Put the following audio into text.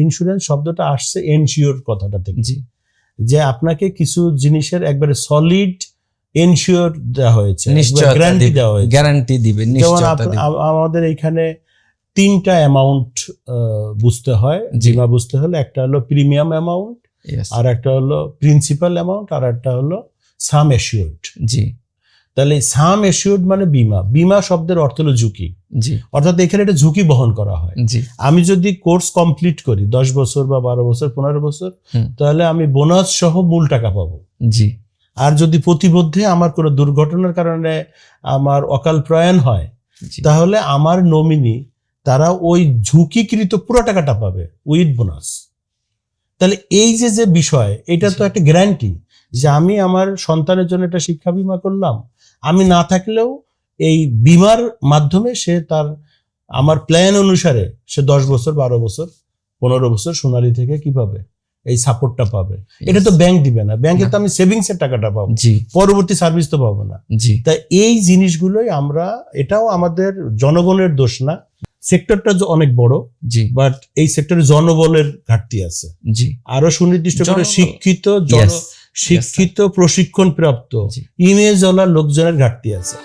Insurance শব্দটা আসছে ensure কথাটা থেকে। জি। যে আপনাকে কিছু জিনিসের একবারে সলিড এনশিওর দেওয়া হয়েছে গ্যারান্টি দেওয়া হয়েছে। গ্যারান্টি দিবে যেমন নিশ্চয়তা দিবে। আ- আমাদের এখানে তিনটা অ্যামাউন্ট বুঝতে হয়। জি। বিমা বুঝতে হলে একটা হলো প্রিমিয়াম অ্যামাউন্ট আর একটা হলো প্রিন্সিপাল অ্যামাউন্ট আর একটা হলো সাম এশিওর্ড জি। তাহলে সাম এশিওর্ড মানে বিমা। বিমা শব্দের অর্থ হলো ঝুঁকি। জি। অর্থাৎ এখানে একটা ঝুঁকি বহন করা হয়। জি। আমি যদি কোর্স কমপ্লিট করি দশ বছর বা বারো বছর পনেরো বছর তাহলে আমি বোনাস সহ মূল টাকা পাবো। জি। আর যদি প্রতিবদ্ধে আমার কোনো দুর্ঘটনার কারণে আমার অকাল প্রয়াণ হয় তাহলে আমার নমিনি তারা ওই ঝুঁকিকৃত পুরো টাকাটা পাবে উইথ বোনাস। তাহলে এই যে যে বিষয় এটা তো একটা গ্যারান্টি যে আমি আমার সন্তানের জন্য একটা শিক্ষা বিমা করলাম। আমি না থাকলেও এই বিমার মাধ্যমে সে তার আমার প্ল্যান অনুসারে সে দশ বছর বারো বছর পনেরো বছর সোনালী থেকে কি পাবে? এই সাপোর্টটা পাবে। এটা তো ব্যাংক দিবে না। ব্যাংকে তো আমি সেভিংস এর টাকাটা পাবো। পরবর্তী সার্ভিস তো পাবো না। জি। তাই এই জিনিসগুলোই আমরা এটাও আমাদের জনগণের দোষ না। সেক্টরটা যে অনেক বড় জি। বাট এই সেক্টরে জনবলের ঘাটতি আছে। জি। আরও সুনির্দিষ্ট করে শিক্ষিত জন শিক্ষিত প্রশিক্ষণ প্রাপ্ত। ইমেজ ওলা লোকজনের ঘাটতি আছে।